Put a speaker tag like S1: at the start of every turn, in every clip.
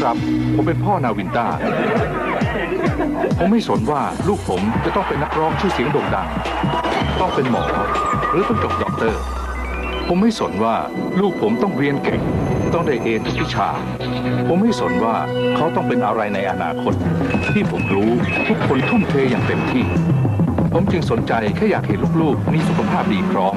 S1: ครับ ผมเป็นพ่อนาวินต้า ผมไม่สนว่าลูกผมจะต้องเป็นนักร้องชื่อเสียงโด่งดัง ต้องเป็นหมอ หรือต้องจบด็อกเตอร์ ผมไม่สนว่าลูกผมต้องเรียนเก่ง ต้องได้เอทุกวิชา ผมไม่สนว่าเขาต้องเป็นอะไรในอนาคต ที่ผมรู้ทุกคนทุ่มเทอย่างเต็มที่ ผมจึงสนใจแค่อยากเห็นลูกๆมีสุขภาพดีพร้อม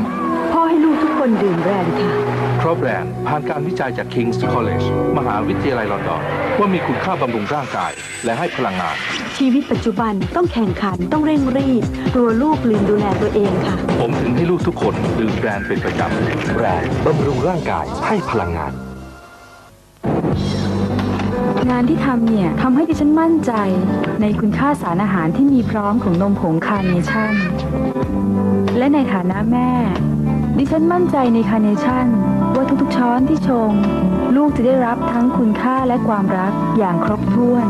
S2: พ่อให้ลูกทุกคนดื่มแรนด์ค่ะ
S1: เพราะแบรนด์ผ่านการวิจัยจาก King's College มหาวิทยาลัยลอนดอนว่ามีคุณค่าบำรุงร่างกาย และให้พลังงาน
S2: ชีวิตปัจจุบันต้องแข่งขันต้องเร่งรีบกลัวลูกลืมดูแลตัวเองค่ะ
S1: ผมถึงให้ลูกทุกคนดื่มแบรนด์เป็นประจำ
S3: แบรนด์บำรุงร่างกายให้พลังงาน
S4: งานที่ทำเนี่ยทำให้ดิฉันมั่นใจ ในคุณค่าสารอาหารที่มีพร้อมของนมผงคาร์เนชั่น และในฐานะแม่ ดิฉันมั่นใจในคาร์เนชั่น ว่าทุกๆช้อนที่ชง ลูกจะได้รับทั้งคุณค่าและความรักอย่างครบถ้วน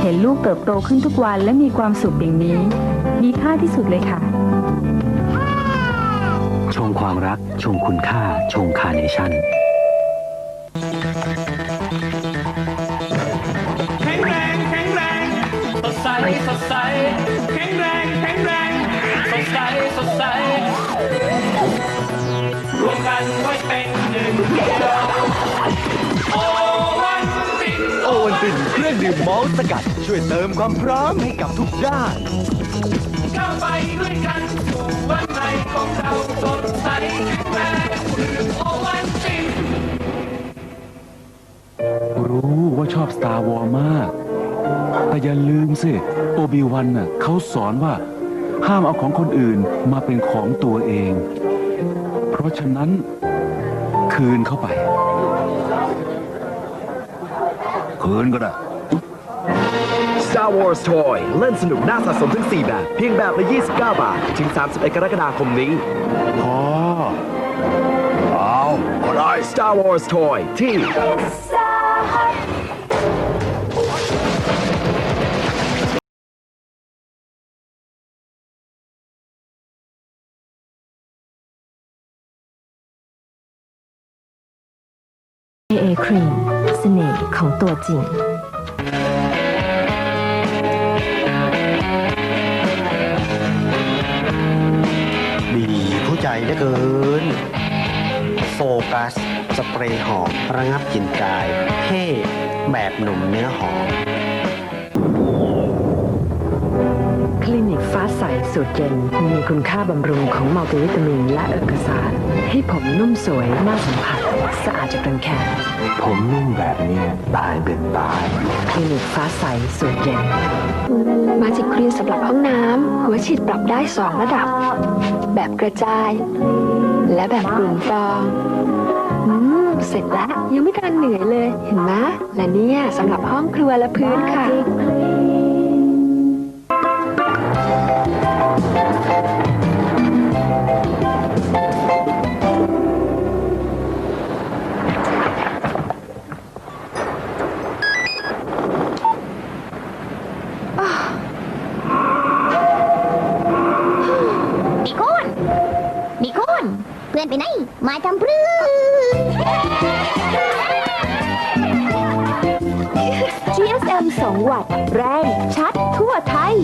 S4: เห็นลูกเติบโตขึ้นทุกวันและมีความสุขอย่างนี้ มีค่าที่สุดเลยค่ะ
S3: ชงความรัก ชงคุณค่า ชงคาร์เนชั่น
S5: แข็งแรงแข็งแรงสดใสสดใสแข็งแรงแข็งแรงสดใสสดใสรวม กันไว้เป็นหนึ่งเดียวโอวันติด
S6: โอวันตินเครื่องดื่มมอลต์สกัด ช่วยเติมความพร้อมให้กับทุกด้าน
S5: เข้าไปด้วยกันสู่วันใหม่ของเราสดใสแข็งแรงโอวันติด
S7: รู้ว่าชอบ Star Wars มาก แต่อย่าลืมสิโอบิวันน่ะเขาสอนว่าห้ามเอาของคนอื่นมาเป็นของตัวเอง เพราะฉะนั้น คืนเข้าไป คืนก็ได้
S6: Star Wars Toy เล่นสนุกน่าสะสมทั้ง4 แบบ เพียงแบบละ 29 บาท ถึง 31 กรกฎาคมนี้
S7: พอ
S6: เอาก็ได้ Star Wars Toy ที่
S2: AA ครีมเสน่ห์ของตัวจริง
S8: ดีผู้ใจเหลือเกิน โฟกัส สเปรย์หอมระงับกลิ่นกาย เท่แบบหนุ่มเนื้อหอม
S2: สสูตรเย็นมีคุณค่าบำรุงของมัลติวิตามินและเอกสาร ให้ผมนุ่มสวยน่าสัมผัส สะอาดจากรังแค
S3: ผมนุ่มแบบเนี้ยตายเป็นตาย
S2: คลินิกฟ้าใสสูตรเย็น
S9: มาจิกคลีนสำหรับห้องน้ำหัวฉีดปรับได้2ระดับ แบบกระจาย และแบบกลุ่มฟองอืมเสร็จแล้วยังไม่ทันเหนื่อยเลยเห็นไหมและเนี่ยสำหรับห้องครัวและพื้นค่ะ
S10: นิคุณนิคุณเพื่อนไปไหน มาทำพรื้
S9: GSM 2วัตต์แรง ชัด ทั่วไทย